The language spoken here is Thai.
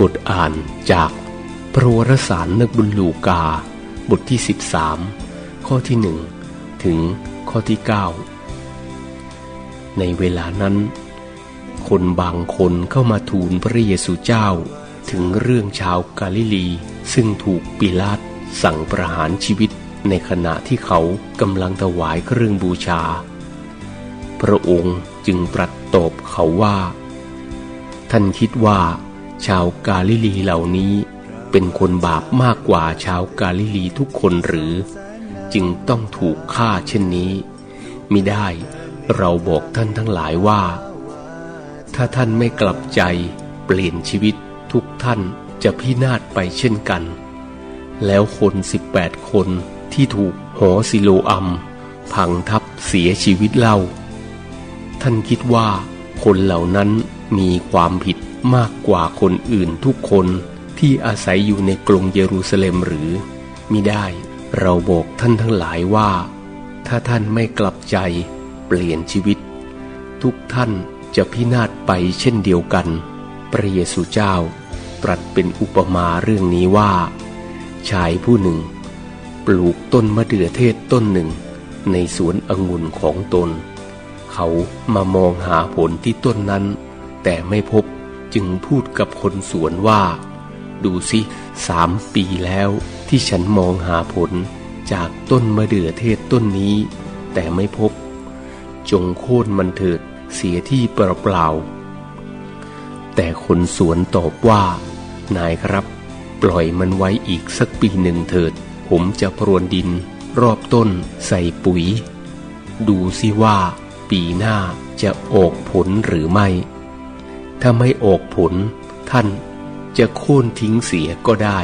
บทอ่านจากพระวรสารนักบุญลูกา บทที่ 13 ข้อที่หนึ่งถึงข้อที่ 9 ในเวลานั้น คนบางคนเข้ามาทูลพระเยซูเจ้า ถึงเรื่องชาวกาลิลี ซึ่งถูกปิลาตสั่งประหารชีวิตในขณะที่เขากำลังถวายเครื่องบูชา พระองค์จึงตรัสตอบเขาว่า ท่านคิดว่า ชาวกาลิลีเหล่านี้เป็นคนบาปมากกว่าชาวกาลิลีทุกคนหรือ จึงต้องถูกฆ่าเช่นนี้มิได้เราบอกท่านทั้งหลายว่า ถ้าท่านไม่กลับใจเปลี่ยนชีวิตทุกท่านจะพินาศไปเช่นกัน แล้วคนสิบแปดคนที่ถูกหอซิโลอัม พังทับเสียชีวิตเล่า ท่านคิดว่าคนเหล่านั้นมีความผิด มากกว่าคนอื่นทุกคนที่อาศัยอยู่ในกรุงเยรูซาเล็มหรือมิได้เราบอกท่านทั้งหลายว่า ถ้าท่านไม่กลับใจเปลี่ยนชีวิต ทุกท่านจะพินาศไปเช่นเดียวกัน พระเยซูเจ้าตรัสเป็นอุปมาเรื่องนี้ว่า ชายผู้หนึ่ง ปลูกต้นมะเดื่อเทศต้นหนึ่ง ในสวนองุ่นของตน เขามามองหาผลที่ต้นนั้น แต่ไม่พบ จึงพูดกับคนสวนว่า ดูสิสามปีแล้วที่ฉันมองหาผลจากต้นมะเดื่อเทศต้นนี้ แต่ไม่พบ จงโค่นมันเถิดเสียที่เปล่าๆแต่คนสวนตอบว่า นายครับ ปล่อยมันไว้อีกสักปีหนึ่งเถิด ผมจะพรวนดิน รอบต้นใส่ปุ๋ย ดูสิว่า ปีหน้าจะออกผลหรือไม่ ถ้าไม่ออกผล ท่านจะโค่นทิ้งเสียก็ได้